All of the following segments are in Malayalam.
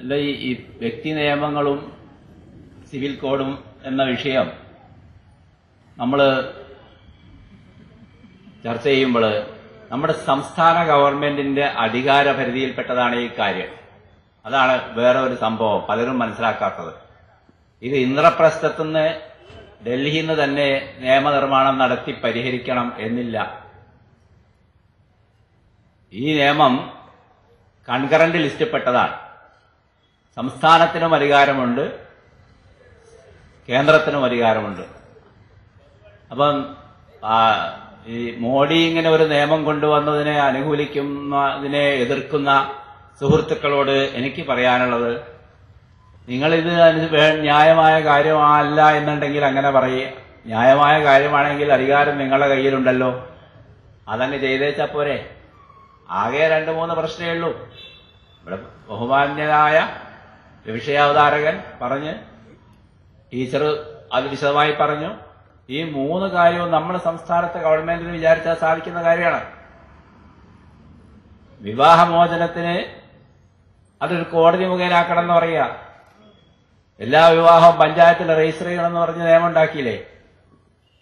അല്ല ഈ വ്യക്തി നിയമങ്ങളും സിവിൽ കോഡും എന്ന വിഷയം നമ്മൾ ചർച്ച ചെയ്യുമ്പോൾ നമ്മുടെ സംസ്ഥാന ഗവൺമെന്റിന്റെ അധികാര പരിധിയിൽപ്പെട്ടതാണ് ഈ കാര്യം. അതാണ് വേറെ ഒരു സംഭവം പലരും മനസ്സിലാക്കാത്തത്. ഇത് ഇന്ദ്രപ്രസ്ഥത്തുനിന്ന് ഡൽഹിയിൽ നിന്ന് തന്നെ നിയമനിർമ്മാണം നടത്തി പരിഹരിക്കണം എന്നില്ല. ഈ നിയമം കൺകറന്റ് ലിസ്റ്റിൽപ്പെട്ടതാണ്. സംസ്ഥാനത്തിനും അധികാരമുണ്ട് കേന്ദ്രത്തിനും അധികാരമുണ്ട്. അപ്പം ഈ മോഡി ഇങ്ങനെ ഒരു നിയമം കൊണ്ടുവന്നതിനെ അനുകൂലിക്കുന്നതിനെ എതിർക്കുന്ന സുഹൃത്തുക്കളോട് എനിക്ക് പറയാനുള്ളത് നിങ്ങളിത് ന്യായമായ കാര്യമല്ല എന്നുണ്ടെങ്കിൽ അങ്ങനെ പറയുക. ന്യായമായ കാര്യമാണെങ്കിൽ അധികാരം നിങ്ങളുടെ കയ്യിലുണ്ടല്ലോ. അതങ്ങ് ചെയ്തേച്ചാ പോരെ. ആകെ രണ്ട് മൂന്ന് പ്രശ്നമേ ഉള്ളൂ. ഇവിടെ ബഹുമാന്യനായ വിഷയാവതാരകൻ പറഞ്ഞ് ടീച്ചർ അത് വിശദമായി പറഞ്ഞു ഈ മൂന്ന് കാര്യവും നമ്മുടെ സംസ്ഥാനത്തെ ഗവൺമെന്റിന് വിചാരിച്ചാൽ സാധിക്കുന്ന കാര്യമാണ്. വിവാഹമോചനത്തിന് അതൊരു കോടതി മുഖേനാക്കണം എന്ന് പറയുക. എല്ലാ വിവാഹവും പഞ്ചായത്തിൽ രജിസ്റ്റർ ചെയ്യണമെന്ന് പറഞ്ഞ് നിയമം ഉണ്ടാക്കിയില്ലേ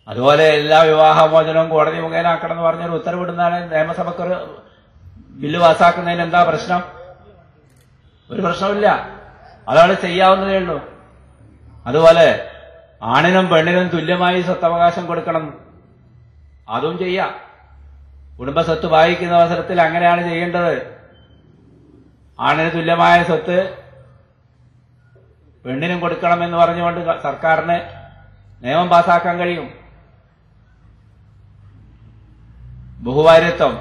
അതുപോലെ എല്ലാ വിവാഹമോചനവും കോടതി മുഖേനാക്കണം എന്ന് പറഞ്ഞൊരു ഉത്തരവിടുന്നതാണ് നിയമസഭയ്ക്ക് ഒരു ബില്ല് പാസ്സാക്കുന്നതിന് എന്താ പ്രശ്നം? ഒരു പ്രശ്നമില്ല അതാണ് ചെയ്യാവുന്നതേ ഉള്ളൂ. അതുപോലെ ആണിനും പെണ്ണിനും തുല്യമായി സ്വത്തവകാശം കൊടുക്കണം. അതും ചെയ്യാം. കുടുംബ സ്വത്ത് വായിക്കുന്ന അവസരത്തിൽ അങ്ങനെയാണ് ചെയ്യേണ്ടത്. ആണിന് തുല്യമായ സ്വത്ത് പെണ്ണിനും കൊടുക്കണം എന്ന് പറഞ്ഞുകൊണ്ട് സർക്കാരിന് നിയമം പാസാക്കാൻ കഴിയും. ബഹുഭാര്യത്വം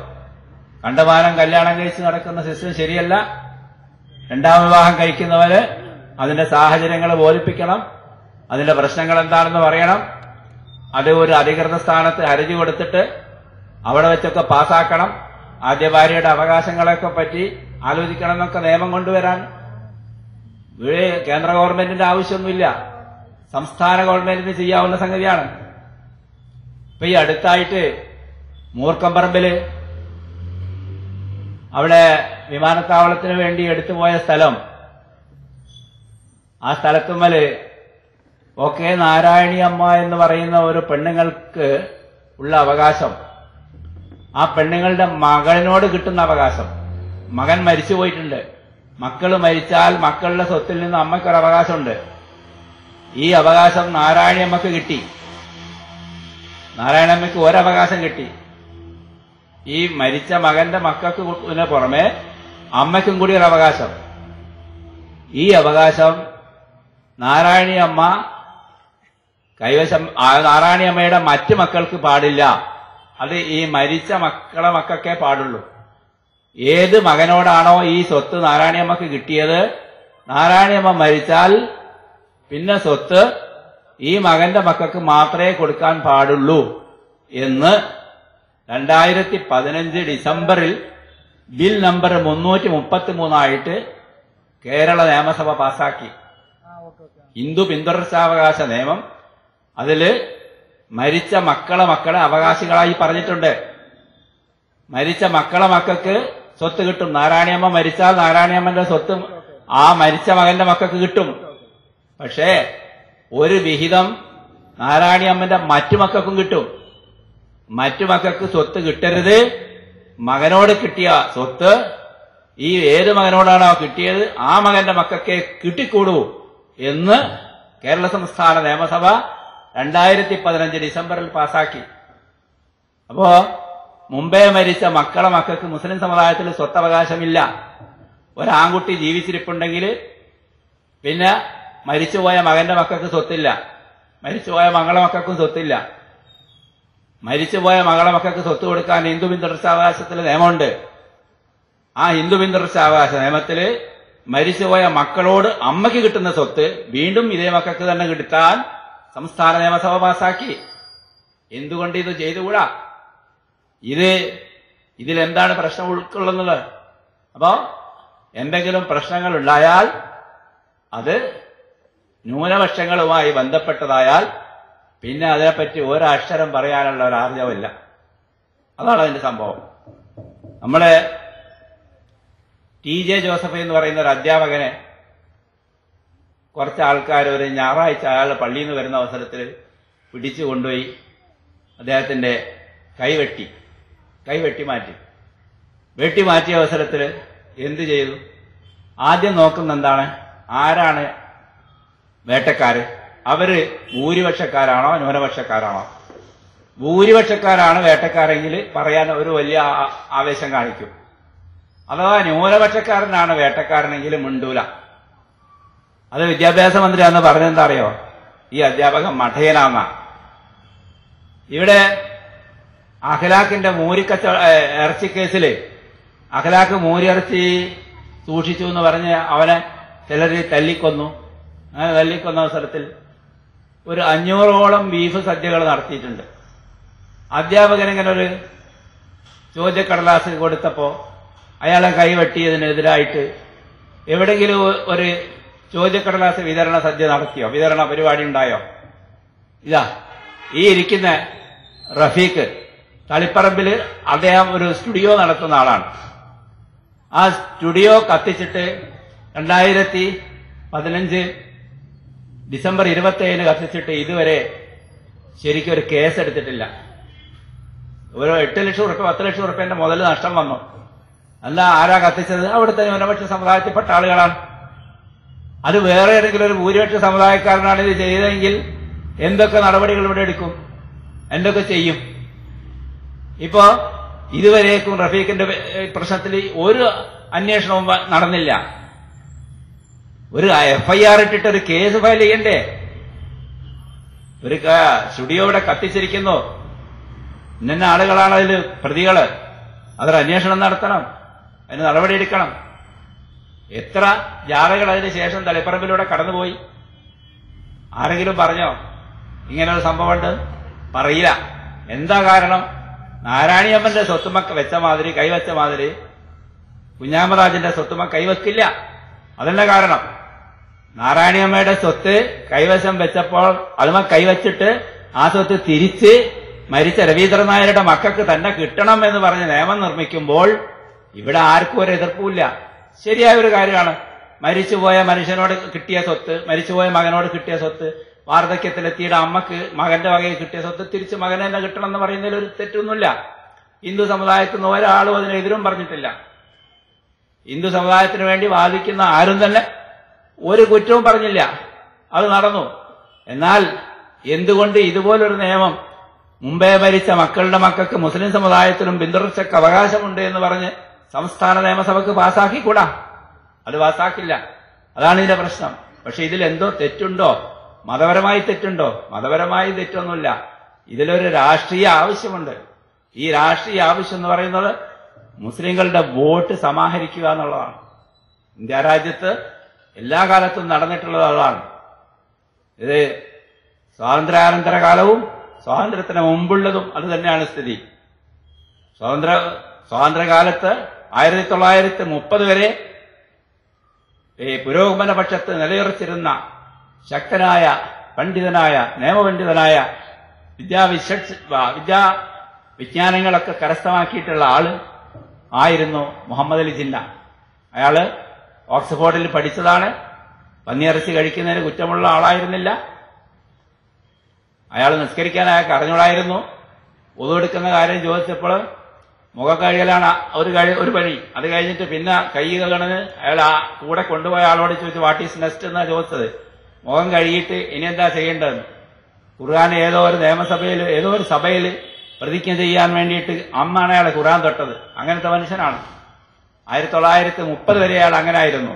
കണ്ടമാനം കല്യാണം കഴിച്ച് നടക്കുന്ന സിസ്റ്റം ശരിയല്ല. രണ്ടാം വിവാഹം കഴിക്കുന്നവര് അതിന്റെ സാഹചര്യങ്ങൾ ബോധിപ്പിക്കണം. അതിന്റെ പ്രശ്നങ്ങൾ എന്താണെന്ന് പറയണം. അത് ഒരു അധികൃത സ്ഥാനത്ത് ഹർജി കൊടുത്തിട്ട് അവിടെ വെച്ചൊക്കെ പാസാക്കണം. ആദ്യ ഭാര്യയുടെ അവകാശങ്ങളെയൊക്കെ പറ്റി ആലോചിക്കണം എന്നൊക്കെ നിയമം കൊണ്ടുവരാൻ. കേന്ദ്ര ഗവൺമെന്റിന്റെ ആവശ്യമൊന്നുമില്ല. സംസ്ഥാന ഗവൺമെന്റിന് ചെയ്യാവുന്ന സംഗതിയാണ്. ഇപ്പൊ ഈ അടുത്തായിട്ട് മൂർക്കമ്പറമ്പിൽ അവിടെ വിമാനത്താവളത്തിന് വേണ്ടി എടുത്തുപോയ സ്ഥലം ആ സ്ഥലത്തുമ്മൽ ഒക്കെ നാരായണി അമ്മ എന്ന് പറയുന്ന ഒരു പെണ്ണുങ്ങൾക്ക് ഉള്ള അവകാശം. ആ പെണ്ണുങ്ങളുടെ മകനോട് കിട്ടുന്ന അവകാശം. മകൻ മരിച്ചു പോയിട്ടുണ്ട്. മക്കൾ മരിച്ചാൽ മക്കളുടെ സ്വത്തിൽ നിന്ന് അമ്മയ്ക്കൊരു അവകാശമുണ്ട്. ഈ അവകാശം നാരായണി അമ്മയ്ക്ക് കിട്ടി. നാരായണമ്മയ്ക്ക് ഒരവകാശം കിട്ടി. ഈ മരിച്ച മകന്റെ മക്കൾക്ക് പുറമെ അമ്മയ്ക്കും കൂടി ഒരു അവകാശം. ഈ അവകാശം നാരായണി അമ്മ കൈവശം നാരായണിയമ്മയുടെ മറ്റു മക്കൾക്ക് പാടില്ല. അത് ഈ മരിച്ച മക്കളെ മക്കൾക്കേ പാടുള്ളൂ. ഏത് മകനോടാണോ ഈ സ്വത്ത് നാരായണിയമ്മക്ക് കിട്ടിയത്? നാരായണിയമ്മ മരിച്ചാൽ പിന്നെ സ്വത്ത് ഈ മകന്റെ മക്കൾക്ക് മാത്രമേ കൊടുക്കാൻ പാടുള്ളൂ എന്ന് രണ്ടായിരത്തി പതിനഞ്ച് ഡിസംബറിൽ ബിൽ നമ്പർ മുന്നൂറ്റി മുപ്പത്തി മൂന്നായിട്ട് കേരള നിയമസഭ പാസാക്കി ഹിന്ദു പിന്തുടർച്ചാവകാശ നിയമം അതിൽ മരിച്ച മക്കളെ മക്കളെ അവകാശികളായി പറഞ്ഞിട്ടുണ്ട്. മരിച്ച മക്കളെ മക്കൾക്ക് സ്വത്ത് കിട്ടും. നാരായണിയമ്മ മരിച്ചാൽ നാരായണിയമ്മന്റെ സ്വത്ത് ആ മരിച്ച മകന്റെ മക്കൾക്ക് കിട്ടും. പക്ഷേ ഒരു വിഹിതം നാരായണിയമ്മന്റെ മറ്റു മക്കൾക്കും കിട്ടും. മറ്റു മക്കൾക്ക് സ്വത്ത് കിട്ടരുത്. മകനോട് കിട്ടിയ സ്വത്ത് ഈ ഏത് മകനോടാണോ കിട്ടിയത് ആ മകന്റെ മക്കൾക്ക് കിട്ടിക്കൂടൂ. എന്ന് കേരള സംസ്ഥാന നിയമസഭ രണ്ടായിരത്തി പതിനഞ്ച് ഡിസംബറിൽ പാസാക്കി. അപ്പോ മുമ്പേ മരിച്ച മക്കളെ മക്കൾക്ക് മുസ്ലിം സമുദായത്തിൽ സ്വത്തവകാശമില്ല. ഒരാൺകുട്ടി ജീവിച്ചിരിപ്പുണ്ടെങ്കിൽ പിന്നെ മരിച്ചുപോയ മകന്റെ മക്കൾക്ക് സ്വത്തില്ല. മരിച്ചുപോയ മകളെ മക്കൾക്കും സ്വത്തില്ല. മരിച്ചുപോയ മകളെ മക്കൾക്ക് സ്വത്ത് കൊടുക്കാൻ ഹിന്ദു പിന്തുടർച്ചാവകാശത്തിൽ നിയമമുണ്ട്. ആ ഹിന്ദു പിന്തുടർച്ചാവകാശ നിയമത്തിൽ മരിച്ചുപോയ മക്കളോട് അമ്മയ്ക്ക് കിട്ടുന്ന സ്വത്ത് വീണ്ടും ഇതേ മക്കൾക്ക് തന്നെ കിട്ടാൻ സംസ്ഥാന നിയമസഭ പാസാക്കി എന്തുകൊണ്ട് ഇത് ചെയ്തുകൂടാ? ഇത് ഇതിലെന്താണ് പ്രശ്നം ഉൾക്കൊള്ളുന്നത്? അപ്പോ എന്തെങ്കിലും പ്രശ്നങ്ങൾ ഉണ്ടായാൽ അത് ന്യൂനപക്ഷങ്ങളുമായി ബന്ധപ്പെട്ടതായാൽ പിന്നെ അതിനെപ്പറ്റി ഒരക്ഷരം പറയാനുള്ള ഒരു ആർജവമില്ല. അതാണ് അതിന്റെ സംഭവം. നമ്മൾ ടി ജെ ജോസഫ് എന്ന് പറയുന്ന ഒരു അധ്യാപകനെ കുറച്ച് ആൾക്കാർ ഒരു ഞായറാഴ്ച അയാൾ പള്ളിയിൽ നിന്ന് വരുന്ന അവസരത്തിൽ പിടിച്ചു കൊണ്ടുപോയി അദ്ദേഹത്തിന്റെ കൈവെട്ടി കൈവെട്ടി മാറ്റി. വെട്ടി മാറ്റിയ അവസരത്തിൽ എന്തു ചെയ്തു? ആദ്യം നോക്കുന്ന എന്താണ്? ആരാണ് വേട്ടക്കാര്? അവർ ഭൂരിപക്ഷക്കാരാണോ ന്യൂനപക്ഷക്കാരാണോ? ഭൂരിപക്ഷക്കാരാണ് വേട്ടക്കാരെങ്കിൽ പറയാൻ ഒരു വലിയ ആവേശം കാണിക്കും. അഥവാ ന്യൂനപക്ഷക്കാരനാണ് വേട്ടക്കാരനെങ്കിലും മിണ്ടൂല. അത് വിദ്യാഭ്യാസ മന്ത്രി അന്ന് പറഞ്ഞെന്താ അറിയോ ഈ അധ്യാപകൻ മഠയനാമ ഇവിടെ അഖലാഖിന്റെ മൂരിക്കച്ച ഇറച്ചി കേസിൽ അഖലാഖ് മൂരിയിറച്ചി സൂക്ഷിച്ചു എന്ന് പറഞ്ഞ് അവനെ ചിലർ തല്ലിക്കൊന്നു. അങ്ങനെ തല്ലിക്കൊന്ന അവസരത്തിൽ ഒരു അഞ്ഞൂറോളം ബീഫ് സദ്യകൾ നടത്തിയിട്ടുണ്ട്. അധ്യാപകൻ ഒരു ചോദ്യക്കടലാസ് കൊടുത്തപ്പോ അയാളെ കൈവെട്ടിയതിനെതിരായിട്ട് എവിടെങ്കിലും ഒരു ചോദ്യക്കടലാസ് വിതരണ സദ്യ നടത്തിയോ? വിതരണ പരിപാടി ഉണ്ടായോ? ഇതാ ഈ ഇരിക്കുന്ന റഫീഖ് തളിപ്പറമ്പിൽ അദ്ദേഹം ഒരു സ്റ്റുഡിയോ നടത്തുന്ന ആളാണ്. ആ സ്റ്റുഡിയോ കത്തിച്ചിട്ട് രണ്ടായിരത്തി പതിനഞ്ച് ഡിസംബർ ഇരുപത്തേഴിന് കത്തിച്ചിട്ട് ഇതുവരെ ശരിക്കും ഒരു കേസ് എടുത്തിട്ടില്ല ഒരു എട്ട് ലക്ഷം ഉറുപ്പ്യ പത്ത് ലക്ഷം ഉറുപ്പ്യന്റെ മുതൽ നഷ്ടം വന്നു. അല്ല ആരാ കത്തിച്ചത്? അവിടുത്തെ ന്യൂനപക്ഷ സമുദായത്തിൽപ്പെട്ട ആളുകളാണ്. അത് വേറെ ഏതെങ്കിലും ഒരു ഭൂരിപക്ഷ സമുദായക്കാരനാണ് ഇത് ചെയ്തതെങ്കിൽ എന്തൊക്കെ നടപടികൾ ഇവിടെ എടുക്കും? എന്തൊക്കെ ചെയ്യും? ഇപ്പോ ഇതുവരേക്കും റഫീഖിന്റെ പ്രശ്നത്തിൽ ഒരു അന്വേഷണവും നടന്നില്ല. ഒരു എഫ്ഐആർ ഇട്ടിട്ട് ഒരു കേസ് ഫയൽ ചെയ്യണ്ടേ? ഒരു സ്റ്റുഡിയോ ഇവിടെ കത്തിച്ചിരിക്കുന്നു. ഇന്ന ആളുകളാണ് അതിൽ പ്രതികൾ. അതൊരു അന്വേഷണം നടത്തണം. അതിന് നടപടിയെടുക്കണം. എത്ര ജാഥകൾ അതിന് ശേഷം തളിപ്പറമ്പിലൂടെ കടന്നുപോയി? ആരെങ്കിലും പറഞ്ഞോ? ഇങ്ങനൊരു സംഭവമുണ്ട്? പറയില്ല. എന്താ കാരണം? നാരായണിയമ്മന്റെ സ്വത്തുമക്ക വെച്ച മാതിരി കൈവച്ച മാതിരി കുഞ്ഞാമരാജന്റെ സ്വത്തുമ കൈവക്കില്ല. അതല്ല കാരണം. നാരായണിയമ്മയുടെ സ്വത്ത് കൈവശം വെച്ചപ്പോൾ അതുമ കൈവച്ചിട്ട് ആ സ്വത്ത് തിരിച്ച് മരിച്ച രവീന്ദ്രനായരുടെ മക്കൾക്ക് തന്നെ കിട്ടണം എന്ന് പറഞ്ഞ് നിയമം നിർമ്മിക്കുമ്പോൾ ഇവിടെ ആർക്കും ഒരു എതിർപ്പുമില്ല. ശരിയായ ഒരു കാര്യമാണ്. മരിച്ചുപോയ മനുഷ്യനോട് കിട്ടിയ സ്വത്ത് മരിച്ചുപോയ മകനോട് കിട്ടിയ സ്വത്ത് വാർദ്ധക്യത്തിലെത്തിയുടെ അമ്മയ്ക്ക് മകന്റെ വകയിൽ കിട്ടിയ സ്വത്ത് തിരിച്ച് മകനെ തന്നെ കിട്ടണം എന്ന് പറയുന്നതിൽ ഒരു തെറ്റൊന്നുമില്ല. ഹിന്ദു സമുദായത്തിൽ നിന്ന് ഒരാളും അതിനെതിരും പറഞ്ഞിട്ടില്ല. ഹിന്ദു സമുദായത്തിന് വേണ്ടി വാദിക്കുന്ന ആരും തന്നെ ഒരു കുറ്റവും പറഞ്ഞില്ല. അത് നടന്നു. എന്നാൽ എന്തുകൊണ്ട് ഇതുപോലൊരു നിയമം മുമ്പേ മരിച്ച മക്കളുടെ മക്കൾക്ക് മുസ്ലിം സമുദായത്തിലും പിന്തുടർച്ചയ്ക്ക് അവകാശമുണ്ട് എന്ന് പറഞ്ഞ് സംസ്ഥാന നിയമസഭക്ക് പാസ്സാക്കിക്കൂടാ അത് പാസ്സാക്കില്ല അതാണ് ഇതിന്റെ പ്രശ്നം. പക്ഷെ ഇതിൽ എന്തോ തെറ്റുണ്ടോ? മതപരമായി തെറ്റുണ്ടോ? മതപരമായി തെറ്റൊന്നുമില്ല. ഇതിലൊരു രാഷ്ട്രീയ ആവശ്യമുണ്ട്. ഈ രാഷ്ട്രീയ ആവശ്യം എന്ന് പറയുന്നത് മുസ്ലിങ്ങളുടെ വോട്ട് സമാഹരിക്കുക എന്നുള്ളതാണ്. ഇന്ത്യ രാജ്യത്ത് എല്ലാ കാലത്തും നടന്നിട്ടുള്ളത് അതാണ്. ഇത് സ്വാതന്ത്ര്യാനന്തര കാലവും സ്വാതന്ത്ര്യത്തിന് മുമ്പുള്ളതും അത് തന്നെയാണ് സ്ഥിതി. സ്വാതന്ത്ര്യ സ്വാതന്ത്ര്യകാലത്ത് ആയിരത്തി തൊള്ളായിരത്തി മുപ്പത് വരെ ഈ പുരോഗമന പക്ഷത്ത് നിലയുറച്ചിരുന്ന ശക്തനായ പണ്ഡിതനായ നിയമപണ്ഡിതനായ വിദ്യാവിശ വിദ്യാ വിജ്ഞാനങ്ങളൊക്കെ കരസ്ഥമാക്കിയിട്ടുള്ള ആൾ ആയിരുന്നു മുഹമ്മദ് അലി ജിന്ന. അയാൾ ഓക്സ്ഫോർഡിൽ പഠിച്ചതാണ്. പന്നിയിറച്ചി കഴിക്കുന്നതിന് കുറ്റമുള്ള ആളായിരുന്നില്ല. അയാൾ നിസ്കരിക്കാൻ അയാൾക്ക് അറിഞ്ഞോളായിരുന്നു ഒതുവെടുക്കുന്ന കാര്യം ചോദിച്ചപ്പോൾ മുഖം കഴുകലാണ് ഒരു കഴി ഒരു പണി. അത് കഴിഞ്ഞിട്ട് പിന്നെ കൈ കഴുകണത് അയാൾ ആ കൂടെ കൊണ്ടുപോയ ആളോട് ചോദിച്ചു വാട്ട് ഈസ് നെക്സ്റ്റ് എന്നാ ചോദിച്ചത്. മുഖം കഴുകിയിട്ട് ഇനി എന്താ ചെയ്യേണ്ടതെന്ന്. ഖുർആൻ ഏതോ ഒരു നിയമസഭയിൽ ഏതോ ഒരു സഭയിൽ പ്രതിജ്ഞ ചെയ്യാൻ വേണ്ടിയിട്ട് അന്നാണ് അയാൾ ഖുർആൻ തൊട്ടത്. അങ്ങനത്തെ മനുഷ്യനാണ്. ആയിരത്തി തൊള്ളായിരത്തി മുപ്പത് വരെ അയാൾ അങ്ങനെ ആയിരുന്നു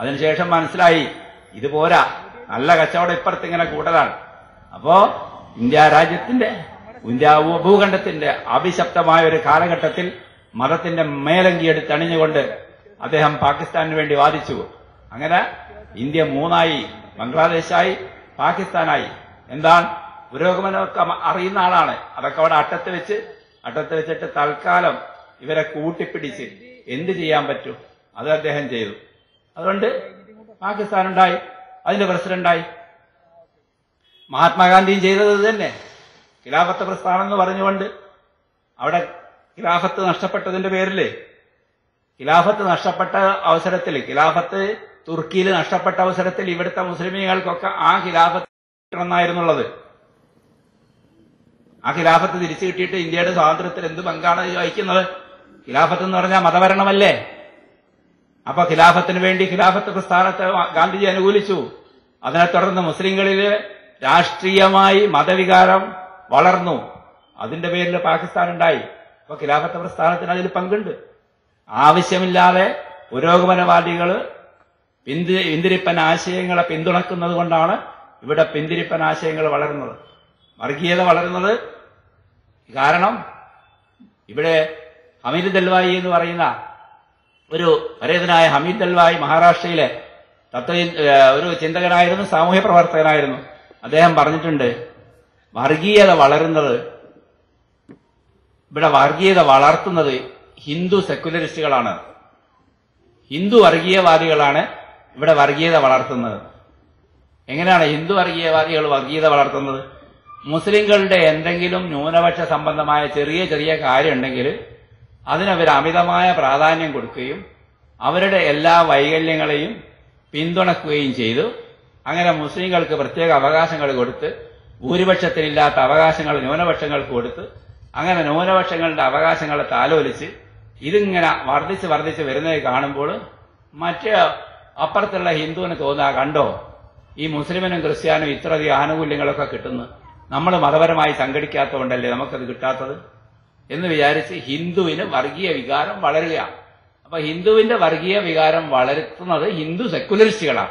അതിനുശേഷം മനസ്സിലായി ഇത് പോരാ നല്ല കച്ചവടം ഇപ്പുറത്ത് ഇങ്ങനെ കൂടുതലാണ് അപ്പോ ഇന്ത്യ രാജ്യത്തിന്റെ ഇന്ത്യ ഭൂഖണ്ഡത്തിന്റെ അഭിശപ്തമായ ഒരു കാലഘട്ടത്തിൽ മതത്തിന്റെ മേലങ്കി എടുത്തണിഞ്ഞുകൊണ്ട് അദ്ദേഹം പാകിസ്ഥാനു വേണ്ടി വാദിച്ചു. അങ്ങനെ ഇന്ത്യ മൂന്നായി. ബംഗ്ലാദേശായി പാകിസ്ഥാനായി. എന്താണ്? പുരോഗമനമൊക്കെ അറിയുന്ന ആളാണ്. അതൊക്കെ അവിടെ അട്ടത്ത് വെച്ച് അട്ടത്ത് വെച്ചിട്ട് തൽക്കാലം ഇവരെ കൂട്ടിപ്പിടിച്ച് എന്ത് ചെയ്യാൻ പറ്റും? അത് അദ്ദേഹം ചെയ്തു. അതുകൊണ്ട് പാകിസ്ഥാൻ ഉണ്ടായി അതിന്റെ പ്രസിഡന്റായി. മഹാത്മാഗാന്ധിയും ചെയ്തത് തന്നെ ഖിലാഫത്ത് പ്രസ്ഥാനം എന്ന് പറഞ്ഞുകൊണ്ട് അവിടെ ഖിലാഫത്ത് നഷ്ടപ്പെട്ടതിന്റെ പേരിൽ ഖിലാഫത്ത് നഷ്ടപ്പെട്ട അവസരത്തിൽ ഖിലാഫത്ത് തുർക്കിയിൽ നഷ്ടപ്പെട്ട അവസരത്തിൽ ഇവിടുത്തെ മുസ്ലിമീങ്ങൾക്കൊക്കെ ആ ഖിലാഫത്ത് കിട്ടണമെന്നായിരുന്നുള്ളത്. ആ ഖിലാഫത്ത് തിരിച്ചു കിട്ടിയിട്ട് ഇന്ത്യയുടെ സ്വാതന്ത്ര്യത്തിൽ എന്ത് പങ്കാണ് വഹിക്കുന്നത്? ഖിലാഫത്ത് എന്ന് പറഞ്ഞാൽ മതഭരണമല്ലേ? അപ്പൊ ഖിലാഫത്തിന് വേണ്ടി ഖിലാഫത്ത് പ്രസ്ഥാനത്തെ ഗാന്ധിജി അനുകൂലിച്ചു. അതിനെ തുടർന്ന് മുസ്ലിങ്ങളിൽ രാഷ്ട്രീയമായി മതവികാരം വളർന്നു. അതിന്റെ പേരിൽ പാകിസ്ഥാൻ ഉണ്ടായി. അപ്പൊ ഖിലാഫത്ത് പ്രസ്ഥാനത്തിന് അതിൽ പങ്കുണ്ട്. ആവശ്യമില്ലാതെ പുരോഗമനവാദികൾ പിന്തി പിന്തിരിപ്പൻ ആശയങ്ങളെ പിന്തുണക്കുന്നത് കൊണ്ടാണ് ഇവിടെ പിന്തിരിപ്പൻ ആശയങ്ങൾ വളരുന്നത്. വർഗീയത വളരുന്നത് കാരണം ഇവിടെ ഹമീദ് ദൽവായി എന്ന് പറയുന്ന ഒരു പരേതനായ ഹമീദ് ദൽവായി മഹാരാഷ്ട്രയിലെ തത്വ ഒരു ചിന്തകനായിരുന്നു സാമൂഹ്യ പ്രവർത്തകനായിരുന്നു അദ്ദേഹം പറഞ്ഞിട്ടുണ്ട് വർഗീയത വളരുന്നത് ഇവിടെ വർഗീയത വളർത്തുന്നത് ഹിന്ദു സെക്യുലറിസ്റ്റുകളാണ്. ഹിന്ദു വർഗീയവാദികളാണ് ഇവിടെ വർഗീയത വളർത്തുന്നത്. എങ്ങനെയാണ് ഹിന്ദു വർഗീയവാദികൾ വർഗീയത വളർത്തുന്നത്? മുസ്ലിങ്ങളുടെ എന്തെങ്കിലും ന്യൂനപക്ഷ സംബന്ധമായ ചെറിയ ചെറിയ കാര്യം ഉണ്ടെങ്കിൽ അതിനവർ അമിതമായ പ്രാധാന്യം കൊടുക്കുകയും അവരുടെ എല്ലാ വൈകല്യങ്ങളെയും പിന്തുണക്കുകയും ചെയ്തു. അങ്ങനെ മുസ്ലിങ്ങൾക്ക് പ്രത്യേക അവകാശങ്ങൾ കൊടുത്ത് ഭൂരിപക്ഷത്തിനില്ലാത്ത അവകാശങ്ങൾ ന്യൂനപക്ഷങ്ങൾക്ക് കൊടുത്ത് അങ്ങനെ ന്യൂനപക്ഷങ്ങളുടെ അവകാശങ്ങളെ താലോലിച്ച് ഇതിങ്ങനെ വർദ്ധിച്ച് വർദ്ധിച്ച് വരുന്നത് കാണുമ്പോൾ മറ്റേ അപ്പുറത്തുള്ള ഹിന്ദുവിന് തോന്നുക കണ്ടോ? ഈ മുസ്ലിമിനും ക്രിസ്ത്യാനും ഇത്രയധികം ആനുകൂല്യങ്ങളൊക്കെ കിട്ടുന്നു. നമ്മൾ മതപരമായി സംഘടിക്കാത്തതുകൊണ്ടല്ലേ നമുക്കത് കിട്ടാത്തത്? എന്ന് വിചാരിച്ച് ഹിന്ദുവിന് വർഗീയ വികാരം വളരുകയാണ്. അപ്പൊ ഹിന്ദുവിന്റെ വർഗീയ വികാരം വളർത്തുന്നത് ഹിന്ദു സെക്കുലറിസ്റ്റുകളാണ്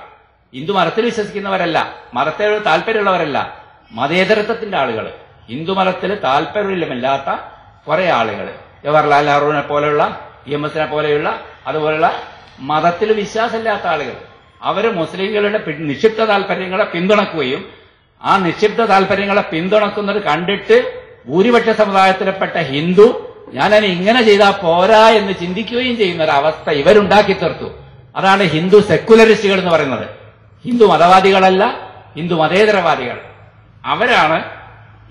ഹിന്ദു മതത്തിൽ വിശ്വസിക്കുന്നവരല്ല. മതത്തിനോട് താല്പര്യമുള്ളവരല്ല. മതേതരത്വത്തിന്റെ ആളുകൾ ഹിന്ദുമതത്തിൽ താല്പര്യമില്ലാത്ത കുറെ ആളുകൾ ജവഹർലാൽ നെഹ്റുവിനെ പോലെയുള്ള ഇ എം എസിനെ പോലെയുള്ള അതുപോലെയുള്ള മതത്തിൽ വിശ്വാസമില്ലാത്ത ആളുകൾ അവർ മുസ്ലിങ്ങളുടെ പി- നിക്ഷിപ്ത താല്പര്യങ്ങളെ പിന്തുണക്കുകയും ആ നിക്ഷിപ്ത താല്പര്യങ്ങളെ പിന്തുണക്കുന്നത് കണ്ടിട്ട് ഭൂരിപക്ഷ സമുദായത്തിൽപ്പെട്ട ഹിന്ദു ഞാനതിന് ഇങ്ങനെ ചെയ്താൽ പോരാ എന്ന് ചിന്തിക്കുകയും ചെയ്യുന്ന ഒരു അവസ്ഥ ഇവരുണ്ടാക്കി തീർത്തു. അതാണ് ഹിന്ദു സെക്കുലറിസ്റ്റുകൾ എന്ന് പറയുന്നത്. ഹിന്ദു മതവാദികളല്ല ഹിന്ദു മതേതരവാദികൾ. അവരാണ്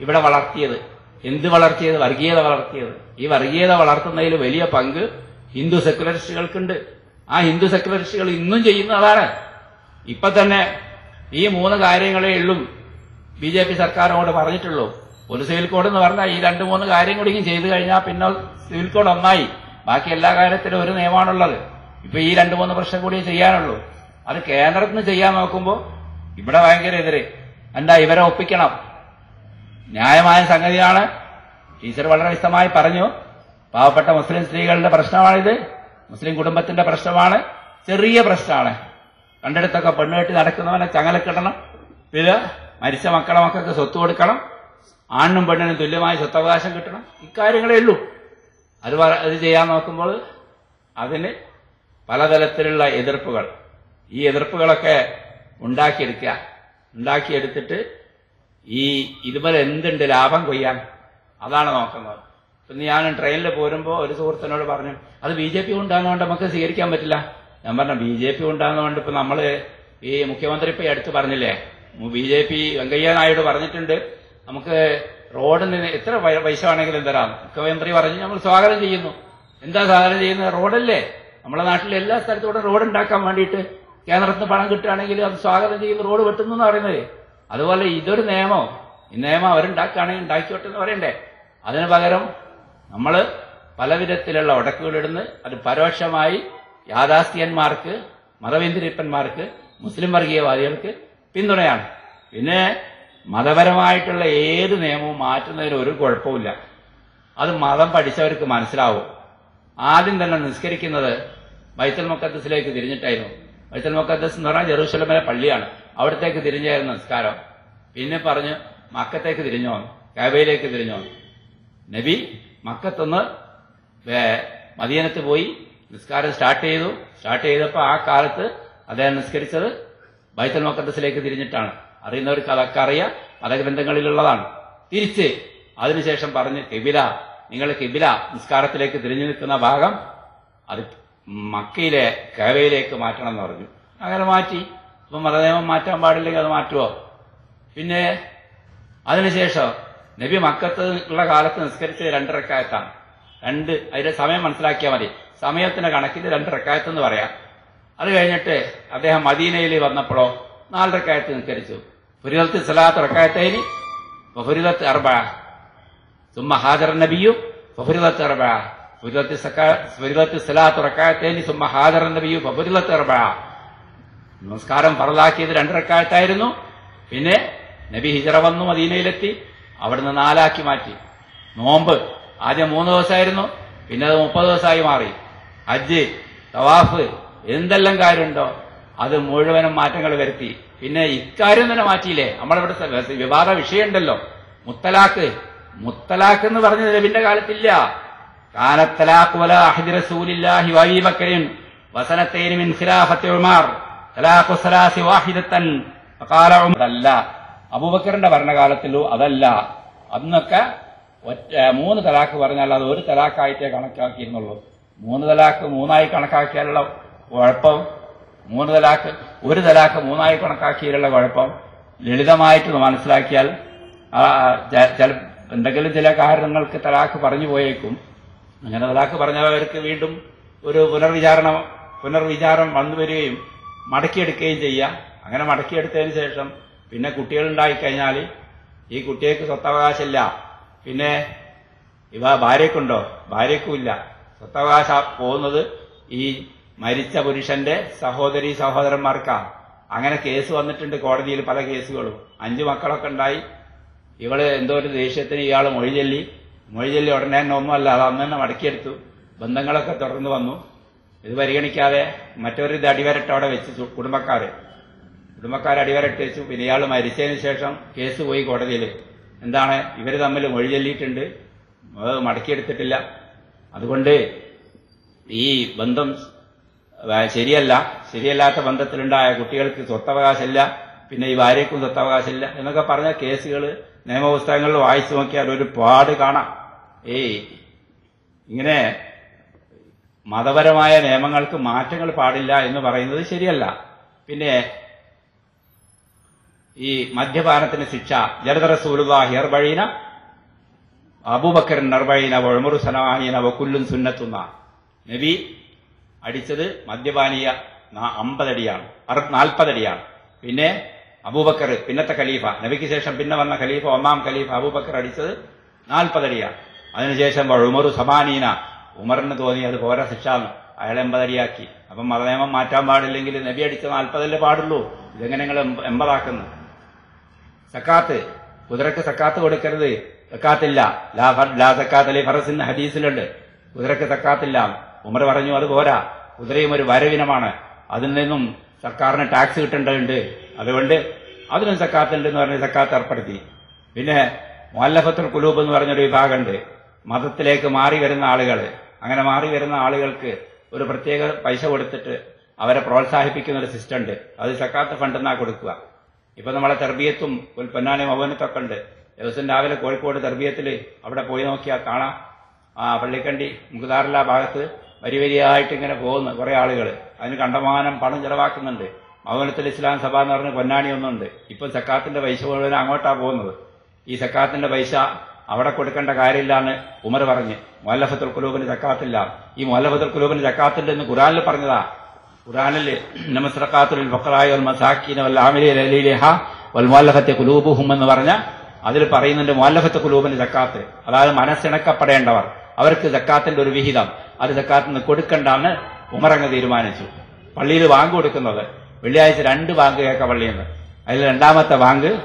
ഇവിടെ വളർത്തിയത്. എന്ത് വളർത്തിയത്? വർഗീയത വളർത്തിയത്. ഈ വർഗീയത വളർത്തുന്നതിൽ വലിയ പങ്ക് ഹിന്ദു സെക്യുലറിസ്റ്റുകൾക്കുണ്ട്. ആ ഹിന്ദു സെക്യുലറിസ്റ്റുകൾ ഇന്നും ചെയ്യുന്നതാണ്. ഇപ്പൊ തന്നെ ഈ മൂന്ന് കാര്യങ്ങളെ ഉള്ളൂ ബി ജെ പി സർക്കാരിനോട് പറഞ്ഞിട്ടുള്ളൂ. ഒരു സിവിൽ കോഡ് എന്ന് പറഞ്ഞാൽ ഈ രണ്ട് മൂന്ന് കാര്യം കൂടി ചെയ്തു കഴിഞ്ഞാൽ പിന്നെ സിവിൽ കോഡ് ഒന്നായി. ബാക്കി എല്ലാ കാര്യത്തിലും ഒരു നിയമമാണുള്ളത്. ഇപ്പൊ ഈ രണ്ട് മൂന്ന് പ്രശ്നം കൂടി ചെയ്യാനുള്ളൂ. അത് കേന്ദ്രത്തിന് ചെയ്യാൻ നോക്കുമ്പോൾ ഇവിടെ ഭയങ്കര എതിര്. എന്താ ഇവരെ ഒപ്പിക്കണം? ന്യായമായ സംഗതിയാണ്. ടീച്ചർ വളരെ വ്യക്തമായി പറഞ്ഞു പാവപ്പെട്ട മുസ്ലിം സ്ത്രീകളുടെ പ്രശ്നമാണിത്. മുസ്ലിം കുടുംബത്തിന്റെ പ്രശ്നമാണ്. ചെറിയ പ്രശ്നമാണ്. കണ്ടെടുത്തൊക്കെ പെണ്ണുകെട്ടി നടക്കുന്നവനെ ചങ്ങല ചങ്ങലക്കിടണം. പിന്നെ മരിച്ച മക്കളെ മക്കൾക്ക് സ്വത്ത് കൊടുക്കണം. ആണിനും പെണ്ണിനും തുല്യമായ സ്വത്തവകാശം കിട്ടണം. ഇക്കാര്യങ്ങളേ ഉള്ളൂ. അത് അത് ചെയ്യാൻ നോക്കുമ്പോൾ അതിന് പലതരത്തിലുള്ള എതിർപ്പുകൾ. ഈ എതിർപ്പുകളൊക്കെ ഉണ്ടാക്കിയെടുക്കുക. ഉണ്ടാക്കിയെടുത്തിട്ട് ഈ ഇതുപോലെ എന്തുണ്ട് ലാഭം കൊയ്യാൻ? അതാണ് നോക്കുന്നത്. പിന്നെ ഞാൻ ട്രെയിനിൽ പോരുമ്പോൾ ഒരു സുഹൃത്തിനോട് പറഞ്ഞു അത് ബി ജെ പി ഉണ്ടാകുന്നതുകൊണ്ട് നമുക്ക് സ്വീകരിക്കാൻ പറ്റില്ല. ഞാൻ പറഞ്ഞു ബി ജെ പി ഉണ്ടാകുന്നതുകൊണ്ട് ഇപ്പൊ നമ്മൾ ഈ മുഖ്യമന്ത്രി ഇപ്പൊ അടുത്ത് പറഞ്ഞില്ലേ? B J P Venkaiah Naidu പറഞ്ഞിട്ടുണ്ട്. നമുക്ക് റോഡിന് എത്ര പൈസ വേണമെങ്കിലും തരാം. മുഖ്യമന്ത്രി പറഞ്ഞു നമ്മൾ സ്വാഗതം ചെയ്യുന്നു. എന്താ സ്വാഗതം ചെയ്യുന്നത്? റോഡല്ലേ? നമ്മുടെ നാട്ടിലെ എല്ലാ സ്ഥലത്തൂടെ റോഡ് ഉണ്ടാക്കാൻ വേണ്ടിയിട്ട് കേന്ദ്രത്തിൽ നിന്ന് പണം കിട്ടുകയാണെങ്കിൽ അത് സ്വാഗതം ചെയ്യുന്ന റോഡ് വെട്ടുന്നു എന്ന് പറയുന്നത്. അതുപോലെ ഇതൊരു നിയമം. ഈ നിയമം അവരുണ്ടാക്കുകയാണെങ്കിൽ ഉണ്ടാക്കിയോട്ടെ എന്ന് പറയണ്ടേ. അതിന് പകരം നമ്മൾ പലവിധത്തിലുള്ള ഉടക്കുകളിടുന്ന് അത് പരോക്ഷമായി യാഥാസ്ഥ്യന്മാർക്ക് മതവേന്ദ്രിപ്പന്മാർക്ക് മുസ്ലിം വർഗീയവാദികൾക്ക് പിന്തുണയാണ്. പിന്നെ മതപരമായിട്ടുള്ള ഏത് നിയമവും മാറ്റുന്നതിന് ഒരു കുഴപ്പമില്ല അത് മതം പഠിച്ചവർക്ക് മനസ്സിലാവും. ആദ്യം തന്നെ നിസ്കരിക്കുന്നത് ബൈത്തൽ മുക്കത്തസിലേക്ക് തിരിഞ്ഞിട്ടായിരുന്നു. ബൈത്തൽ മുക്കദ്സ് എന്ന് പറഞ്ഞാൽ ജെറൂസലമിലെ പള്ളിയാണ്. അവിടത്തേക്ക് തിരിഞ്ഞായിരുന്നു നമസ്കാരം പിന്നെ പറഞ്ഞ് മക്കത്തേക്ക് തിരിഞ്ഞു? വന്നു കാബയിലേക്ക് തിരിഞ്ഞു? വന്നു നബി മക്കത്തുനിന്ന് മദീനത്ത് പോയി നിസ്കാരം സ്റ്റാർട്ട് ചെയ്തു. സ്റ്റാർട്ട് ചെയ്തപ്പോൾ ആ കാലത്ത് അദ്ദേഹം നിസ്കരിച്ചത് ബൈത്തൽ മക്കദ്സിലേക്ക് തിരിഞ്ഞിട്ടാണ്. അറിയുന്നവർക്ക് അതൊക്കെ അറിയാം പല ഗ്രന്ഥങ്ങളിലുള്ളതാണ് തിരിച്ച് അതിനുശേഷം പറഞ്ഞ് കിബില നിങ്ങൾ കിബില നിസ്കാരത്തിലേക്ക് തിരിഞ്ഞു നിൽക്കുന്ന ഭാഗം അത് മക്കയിലെ കാബയിലേക്ക് മാറ്റണം എന്ന് പറഞ്ഞു. അങ്ങനെ മാറ്റി. അപ്പം മതനിയമം മാറ്റാൻ പാടില്ലെങ്കിൽ അത് മാറ്റുമോ പിന്നെ അതിനുശേഷം നബി മക്കത്ത് ഉള്ള കാലത്ത് നിസ്കരിച്ച് രണ്ടിറക്കായത്താണ് രണ്ട് അതിന്റെ സമയം മനസ്സിലാക്കിയാൽ മതി. സമയത്തിന്റെ കണക്കിൽ രണ്ടിറക്കായത്ത് എന്ന് പറയാം. അത് കഴിഞ്ഞിട്ട് അദ്ദേഹം മദീനയിൽ വന്നപ്പോഴോ നാലിറക്കായത്ത് നിസ്കരിച്ചു. ഫുരിദത്ത് സലാത്ത് ഇറക്കായത്തേനി ഫുരിദത്ത് അറബ സുമ്മ ഹാജർ നബിയും ഫുരിദത്ത് അറബ നമസ്കാരം പറലാക്കിയത് രണ്ടരക്കാലത്തായിരുന്നു പിന്നെ നബി ഹിജറ വന്നു മദീനയിലെത്തി അവിടുന്ന് നാലാക്കി മാറ്റി. നോമ്പ് ആദ്യം മൂന്ന് ദിവസമായിരുന്നു പിന്നെ അത് മുപ്പത് ദിവസമായി മാറി. ഹജ്ജ് തവാഫ് എന്തെല്ലാം കാര്യമുണ്ടോ അത് മുഴുവനും മാറ്റങ്ങൾ വരുത്തി. പിന്നെ ഇക്കാര്യം തന്നെ മാറ്റിയില്ലേ? നമ്മളിവിടെ വിവാദ വിഷയമുണ്ടല്ലോ. മുത്തലാക്ക് മുത്തലാക്ക് എന്ന് പറഞ്ഞത് നബിന്റെ കാലത്തില്ല. കാലത്തലാഖ് വല റസൂലില്ലാഹി മിൻ ഉമാർ തലാഖു സലാസി ഉമർ അബൂബക്കറിന്റെ ഭരണകാലത്തിലോ അതല്ല. അന്നൊക്കെ ഒറ്റ മൂന്ന് തലാഖ് പറഞ്ഞാൽ അത് ഒരു തലാക്കായിട്ടേ കണക്കാക്കിയിരുന്നുള്ളൂ. മൂന്ന് തലാഖ് മൂന്നായി കണക്കാക്കിയാലുള്ള കുഴപ്പം മൂന്ന് തലാഖ് ഒരു തലാഖ് മൂന്നായി കണക്കാക്കിയാലുള്ള കുഴപ്പം ലളിതമായിട്ട് മനസ്സിലാക്കിയാൽ എന്തെങ്കിലും ചില കാരണങ്ങൾക്ക് തലാഖ് പറഞ്ഞു പോയേക്കും. അങ്ങനെ തലാക്ക് പറഞ്ഞവർക്ക് വീണ്ടും ഒരു പുനർവിചാരണ പുനർവിചാരം വന്നു വരികയും മടക്കിയെടുക്കുകയും ചെയ്യാം അങ്ങനെ മടക്കിയെടുത്തതിന് ശേഷം പിന്നെ കുട്ടികളുണ്ടായിക്കഴിഞ്ഞാൽ ഈ കുട്ടികൾക്ക് സ്വത്തവകാശമില്ല. പിന്നെ ഇവ ഭാര്യക്കുണ്ടോ ഭാര്യക്കുമില്ല സ്വത്തവകാശ പോകുന്നത് ഈ മരിച്ച പുരുഷന്റെ സഹോദരി സഹോദരന്മാർക്കാണ് അങ്ങനെ കേസ് വന്നിട്ടുണ്ട് കോടതിയിൽ പല കേസുകളും. അഞ്ചു മക്കളൊക്കെ ഉണ്ടായി. ഇവൾ എന്തോ ഒരു ദേഷ്യത്തിന് ഇയാൾ മൊഴി ചൊല്ലി മൊഴി ചൊല്ലി ഉടനെ ഒന്നുമല്ല അത് അന്ന് തന്നെ മടക്കിയെടുത്തു. ബന്ധങ്ങളൊക്കെ തുടർന്ന് വന്നു. ഇത് പരിഗണിക്കാതെ മറ്റൊരു ഇത് അവിടെ വെച്ചു കുടുംബക്കാർ കുടുംബക്കാർ അടിവരട്ട് വെച്ചു. പിന്നെ ഇയാൾ മരിച്ചതിന് ശേഷം കേസ് പോയി കോടതിയിൽ എന്താണ്? ഇവർ തമ്മിൽ മൊഴി ചൊല്ലിയിട്ടുണ്ട്. മടക്കിയെടുത്തിട്ടില്ല. അതുകൊണ്ട് ഈ ബന്ധം ശരിയല്ല. ശരിയല്ലാത്ത ബന്ധത്തിലുണ്ടായ കുട്ടികൾക്ക് സ്വത്തവകാശമില്ല. പിന്നെ ഈ ഭാര്യയ്ക്കും സ്വത്തവകാശമില്ല. എന്നൊക്കെ പറഞ്ഞ കേസുകൾ നിയമപുസ്തകങ്ങളിൽ വായിച്ചു നോക്കിയാൽ ഒരു പാട് കാണാം. ഏയ് ഇങ്ങനെ മതപരമായ നിയമങ്ങൾക്ക് മാറ്റങ്ങൾ പാടില്ല എന്ന് പറയുന്നത് ശരിയല്ല. പിന്നെ ഈ മദ്യപാനത്തിന് ശിക്ഷ ജലതറ സൂലുവാഹി അർബഴീന അബൂബക്കർ അർബഴീന വഴമുറു സനവാനീന വക്കുല്ലും സുന്നത്തുന്ന നബി അടിച്ചത് മദ്യപാനീയ അമ്പതടിയാണ് നാൽപ്പതടിയാണ്. പിന്നെ അബൂബക്കർ പിന്നത്തെ ഖലീഫ നബിക്ക് ശേഷം പിന്നെ വന്ന ഖലീഫ ഒന്നാം ഖലീഫ അബൂബക്കർ അടിച്ചത് നാൽപ്പതടിയാണ് അതിനുശേഷം ഉമറു സമാനീന. ഉമറിന് തോന്നി അത് പോരാ ശിക്ഷാന്ന്. അയാൾ എൺപതടിയാക്കി. അപ്പം മതനിയമം മാറ്റാൻ പാടില്ലെങ്കിൽ നബി അടിച്ച നാൽപ്പതല്ലേ പാടുള്ളൂ. ഇതെങ്ങനെ നിങ്ങൾ എൺപ- എൺപതാക്കുന്നു? സക്കാത്ത്. കുതിരക്ക് സക്കാത്ത് കൊടുക്കരുത്. സക്കാത്തില്ല. ലാ സക്കാത്ത് അലി ഫറസിൻ ഹദീസിലുണ്ട്. കുതിരക്ക് സക്കാത്തില്ല. ഉമർ പറഞ്ഞു അത് പോരാ. കുതിരയും ഒരു വരവിനമാണ്. അതിൽ നിന്നും സർക്കാരിന് ടാക്സ് കിട്ടേണ്ടതുണ്ട്. അതുകൊണ്ട് അതിനും സക്കാത്തുണ്ട് എന്ന് പറഞ്ഞ് സക്കാത്ത് ഏർപ്പെടുത്തി. പിന്നെ മുല്ലഫത്തുൽ കുലൂബ് എന്ന് പറഞ്ഞൊരു വിഭാഗമുണ്ട്. മതത്തിലേക്ക് മാറി വരുന്ന ആളുകൾ അങ്ങനെ മാറി വരുന്ന ആളുകൾക്ക് ഒരു പ്രത്യേക പൈസ കൊടുത്തിട്ട് അവരെ പ്രോത്സാഹിപ്പിക്കുന്ന ഒരു സിസ്റ്റം ഉണ്ട്. അത് സക്കാത്ത് ഫണ്ട് എന്നാ കൊടുക്കുക. ഇപ്പൊ നമ്മളെ തെർബിയത്തും പൊന്നാനി മൗനത്തൊക്കെ ഉണ്ട്. ദിവസം രാവിലെ കോഴിക്കോട് തെർബിയത്തിൽ അവിടെ പോയി നോക്കിയാൽ കാണാം. ആ പള്ളിക്കണ്ടി മുഖദാറില ഭാഗത്ത് വരി വരിയായിട്ട് ഇങ്ങനെ പോകുന്നു കുറെ ആളുകൾ അതിന് കണ്ടമാനം പണം ചെലവാക്കുന്നുണ്ട്. മൗനത്തിൽ ഇസ്ലാം സഭ എന്ന് പറഞ്ഞ പൊന്നാണി ഒന്നുണ്ട്. ഇപ്പൊ സക്കാത്തിന്റെ പൈസ മുഴുവൻ അങ്ങോട്ടാ പോകുന്നത്. ഈ സക്കാത്തിന്റെ പൈസ അവിടെ കൊടുക്കേണ്ട കാര്യമില്ലാന്ന് ഉമർ പറഞ്ഞ്. മൊല്ലഫത്തുൽ കുലൂബിന് സക്കാത്തില്ല. ഈ മൊല്ലഫത്തുൽ കുലൂബിന് ചക്കാത്തില്ല എന്ന് ഖുറാനിൽ പറഞ്ഞതാ. ഖുറാനിൽ നമസ്രക്കാത്തുൽ ഫക്രായ മസാക്കീന വൽ ആമിലി ലലീലിഹ വൽ മൊല്ലഫത്തെ കുലൂബുഹും എന്ന് പറഞ്ഞ അതിൽ പറയുന്നുണ്ട് മൊല്ലഫത്ത് കുലൂബിന് സക്കാത്ത്. അതായത് മനസ്സിണക്കപ്പെടേണ്ടവർ. അവർക്ക് സക്കാത്തിന്റെ ഒരു വിഹിതം. അത് സക്കാത്തിന് കൊടുക്കണ്ടെന്ന് ഉമറങ്ങ് തീരുമാനിച്ചു. പള്ളിയിൽ വാങ്ക് കൊടുക്കുന്നത്. വെള്ളിയാഴ്ച രണ്ട് വാങ്ക് കേൾക്ക പള്ളിയിൽ നിന്ന്. അതിൽ രണ്ടാമത്തെ വാങ്ക്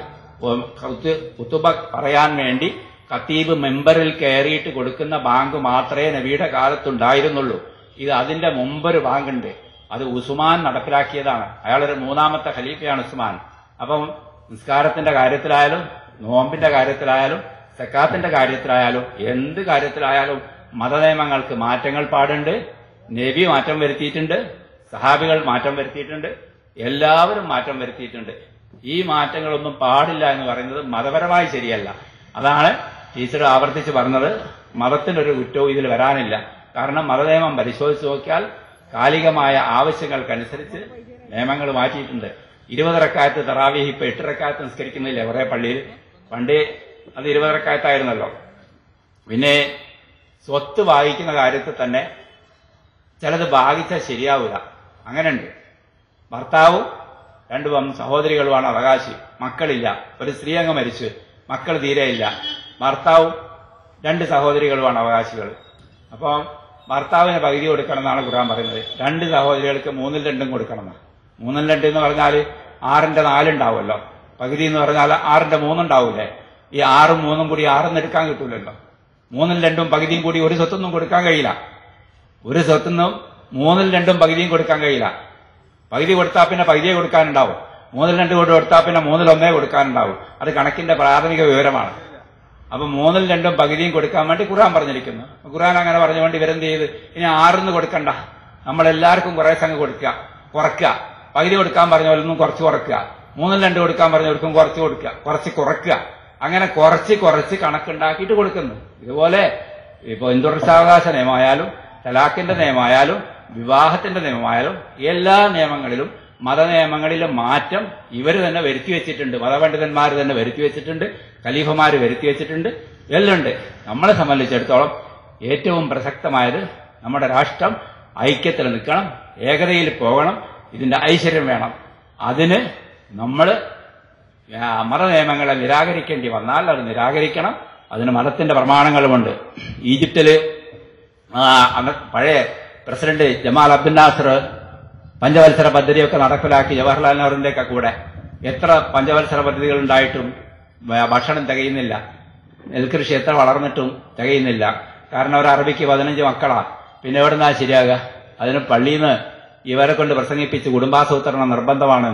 കുത്തുബ പറയാൻ വേണ്ടി ഖത്തീബ് മെമ്പറിൽ കയറിയിട്ട് കൊടുക്കുന്ന ബാങ്ക് മാത്രമേ നബിയുടെ കാലത്തുണ്ടായിരുന്നുള്ളൂ. ഇത് അതിന്റെ മുമ്പൊരു ബാങ്കുണ്ട് അത് ഉസ്മാൻ നടപ്പിലാക്കിയതാണ്. അയാളൊരു മൂന്നാമത്തെ ഖലീഫയാണ് ഉസ്മാൻ. അപ്പം നിസ്കാരത്തിന്റെ കാര്യത്തിലായാലും നോമ്പിന്റെ കാര്യത്തിലായാലും സക്കാത്തിന്റെ കാര്യത്തിലായാലും എന്ത് കാര്യത്തിലായാലും മതനിയമങ്ങൾക്ക് മാറ്റങ്ങൾ പാടുണ്ട് നബി മാറ്റം വരുത്തിയിട്ടുണ്ട് സഹാബികൾ മാറ്റം വരുത്തിയിട്ടുണ്ട് എല്ലാവരും മാറ്റം വരുത്തിയിട്ടുണ്ട്. ഈ മാറ്റങ്ങളൊന്നും പാടില്ല എന്ന് പറയുന്നത് മതപരമായി ശരിയല്ല. അതാണ് ടീച്ചർ ആവർത്തിച്ച് പറഞ്ഞത്. മതത്തിനൊരു കുറ്റവും ഇതിൽ വരാനില്ല. കാരണം മതനിയമം പരിശോധിച്ച് നോക്കിയാൽ കാലികമായ ആവശ്യങ്ങൾക്കനുസരിച്ച് നിയമങ്ങൾ മാറ്റിയിട്ടുണ്ട്. ഇരുപതരക്കാലത്ത് തറാവിഹ് ഇപ്പൊ എട്ടരക്കാലത്ത് നിസ്കരിക്കുന്നില്ല? കുറെ പള്ളിയിൽ. പണ്ട് അത് ഇരുപതരക്കാലത്തായിരുന്നല്ലോ. പിന്നെ സ്വത്ത് വായിക്കുന്ന കാര്യത്തിൽ തന്നെ ചിലത് ഭാഗിച്ചാൽ ശരിയാവില്ല അങ്ങനെയുണ്ട്. ഭർത്താവും രണ്ടു സഹോദരികളുമാണ് അവകാശി. മക്കളില്ല. ഒരു സ്ത്രീ അങ്ങ് മരിച്ചു. മക്കൾ തീരെയില്ല ഭർത്താവും രണ്ട് സഹോദരികളുമാണ് അവകാശികൾ. അപ്പോൾ ഭർത്താവിന് പകുതി കൊടുക്കണം എന്നാണ് ഖുർആൻ പറയുന്നത്. രണ്ട് സഹോദരികൾക്ക് മൂന്നിൽ രണ്ടും കൊടുക്കണം. മൂന്നിൽ രണ്ട് എന്ന് പറഞ്ഞാൽ ആറിന്റെ നാലുണ്ടാവുമല്ലോ. പകുതി എന്ന് പറഞ്ഞാൽ ആറിന്റെ മൂന്നുണ്ടാവൂലേ? ഈ ആറും മൂന്നും കൂടി ആറെന്ന് എടുക്കാൻ കിട്ടൂലല്ലോ. മൂന്നിൽ രണ്ടും പകുതിയും കൂടി ഒരു സ്വത്തൊന്നും കൊടുക്കാൻ കഴിയില്ല. ഒരു സ്വത്തൊന്നും മൂന്നിൽ രണ്ടും പകുതിയും കൊടുക്കാൻ കഴിയില്ല. പകുതി കൊടുത്താൽ പിന്നെ പകുതിയെ കൊടുക്കാനുണ്ടാവും. മൂന്നിൽ രണ്ട് കൊണ്ട് കൊടുത്താൽ പിന്നെ മൂന്നിൽ ഒന്നേ കൊടുക്കാനുണ്ടാവും. അത് കണക്കിന്റെ പ്രാഥമിക വിവരമാണ്. അപ്പൊ മൂന്നിൽ രണ്ടും പകുതിയും കൊടുക്കാൻ വേണ്ടി ഖുർആൻ പറഞ്ഞിരിക്കുന്നു. ഖുർആൻ അങ്ങനെ പറഞ്ഞു വേണ്ടി ഇവരെന്ത് ചെയ്ത്? ഇനി ആറിന്ന് കൊടുക്കണ്ട. നമ്മളെല്ലാവർക്കും കുറെ സംഘം കൊടുക്കുക. കുറക്കുക പകുതി കൊടുക്കാൻ പറഞ്ഞവരൊന്നും കുറച്ച് കുറക്കുക മൂന്നിൽ രണ്ട് കൊടുക്കാൻ പറഞ്ഞവർക്കും കുറച്ച് കൊടുക്കുക. കുറച്ച് കുറക്കുക അങ്ങനെ കുറച്ച് കുറച്ച് കണക്കുണ്ടാക്കിയിട്ട് കൊടുക്കുന്നു. ഇതുപോലെ ഇപ്പൊ ഹിന്ദുറസാവകാശ നിയമമായാലും തലാഖിന്റെ നിയമമായാലും വിവാഹത്തിന്റെ നിയമമായാലും എല്ലാ നിയമങ്ങളിലും മത നിയമങ്ങളിലും മാറ്റം ഇവർ തന്നെ വരുത്തി വെച്ചിട്ടുണ്ട്. മതപണ്ഡിതന്മാർ തന്നെ വരുത്തി വെച്ചിട്ടുണ്ട്. ഖലീഫമാർ വരുത്തി വെച്ചിട്ടുണ്ട്. എല്ലാം ഉണ്ട്. നമ്മളെ സംബന്ധിച്ചിടത്തോളം ഏറ്റവും പ്രസക്തമായത് നമ്മുടെ രാഷ്ട്രം ഐക്യത്തിൽ നിൽക്കണം ഏകതയിൽ പോകണം ഇതിന്റെ ഐശ്വര്യം വേണം. അതിന് നമ്മൾ മതനിയമങ്ങളെ നിരാകരിക്കേണ്ടി വന്നാൽ അത് നിരാകരിക്കണം. അതിന് മതത്തിന്റെ പ്രമാണങ്ങളുമുണ്ട്. ഈജിപ്തിൽ പഴയ പ്രസിഡന്റ് ജമാൽ അബ്ദുൽ നാസർ പഞ്ചവത്സര പദ്ധതിയൊക്കെ നടപ്പിലാക്കി ജവഹർലാൽ നെഹ്റുവിന്റെ ഒക്കെ കൂടെ. എത്ര പഞ്ചവത്സര പദ്ധതികൾ ഉണ്ടായിട്ടും ഭക്ഷണം തികയുന്നില്ല. നെൽകൃഷി എത്ര വളർന്നിട്ടും തികയുന്നില്ല. കാരണം അവർ അറബിക്ക് പതിനഞ്ച് മക്കളാ. പിന്നെ എവിടെ നിന്നാ ശരിയാകുക? അതിന് പള്ളിയിൽ നിന്ന് ഇവരെ കൊണ്ട് പ്രസംഗിപ്പിച്ച് കുടുംബാസൂത്രണം നിർബന്ധമാണ്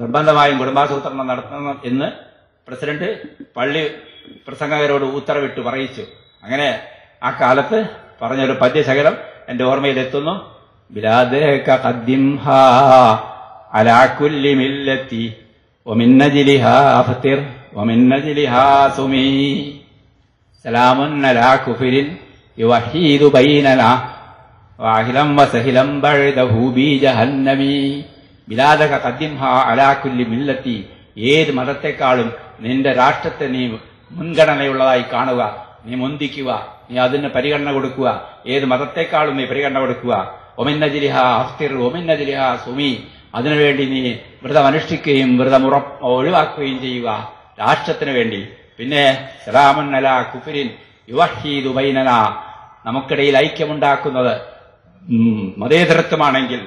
നിർബന്ധമായും കുടുംബാസൂത്രണം നടത്തണം എന്ന് പ്രസിഡന്റ് പള്ളി പ്രസംഗകരോട് ഉത്തരവിട്ട് പറയിച്ചു. അങ്ങനെ ആ കാലത്ത് പറഞ്ഞൊരു പദ്യശകലം എന്റെ ഓർമ്മയിലെത്തുന്നു. ബിലാദേക ബിലാദക കദ്യംഹ അലാക്കുല്ലി മില്ലത്തി. ഏത് മതത്തെക്കാളും നിന്റെ രാഷ്ട്രത്തെ നീ മുൻഗണനയുള്ളതായി കാണുക നീ മുന്തിക്കുക നീ അതിന് പരിഗണന കൊടുക്കുക. ഏത് മതത്തെക്കാളും നീ പരിഗണന കൊടുക്കുക. ഒമിന്നജിരിഹ അഫ്തിർ ഒമിന്നജിരിഹ സുമി. അതിനുവേണ്ടി നീ വ്രതം അനുഷ്ഠിക്കുകയും വ്രതം ഉറ ഒഴിവാക്കുകയും ചെയ്യുക രാഷ്ട്രത്തിന് വേണ്ടി. പിന്നെ സലാമന്നല കുഫിരിൻ യുവഹീദുബൈനന നമുക്കിടയിൽ ഐക്യമുണ്ടാക്കുന്നത് മതേതരത്വമാണെങ്കിൽ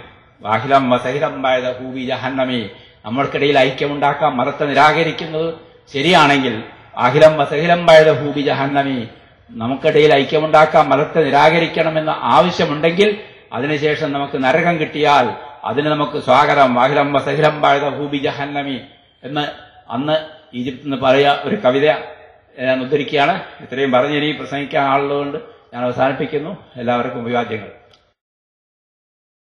വാഹിലം വസഹിലം വായത ഹൂബി ജഹന്നമി നമ്മൾക്കിടയിൽ ഐക്യമുണ്ടാക്കാൻ മതത്തെ നിരാകരിക്കുന്നത് ശരിയാണെങ്കിൽ വാഹിലം വസഹിലം വായത ഹൂബി ജഹന്നമി നമുക്കിടയിൽ ഐക്യമുണ്ടാക്കാൻ മതത്തെ നിരാകരിക്കണമെന്ന് ആവശ്യമുണ്ടെങ്കിൽ അതിനുശേഷം നമുക്ക് നരകം കിട്ടിയാൽ അതിന് നമുക്ക് സ്വാഗതം. വാഹിലം വസഹിലം വായത ഹൂബി ജഹന്നമി എന്ന് അന്ന് ഈജിപ്തിൽ നിന്ന് പറയാ ഒരു കവിത ഞാൻ ഉദ്ധരിക്കുകയാണ്. ഇത്രയും പറഞ്ഞ് ഇനി പ്രസംഗിക്കാൻ ആളുള്ളതുകൊണ്ട് ഞാൻ അവസാനിപ്പിക്കുന്നു. എല്ലാവർക്കും അഭിവാദ്യങ്ങൾ.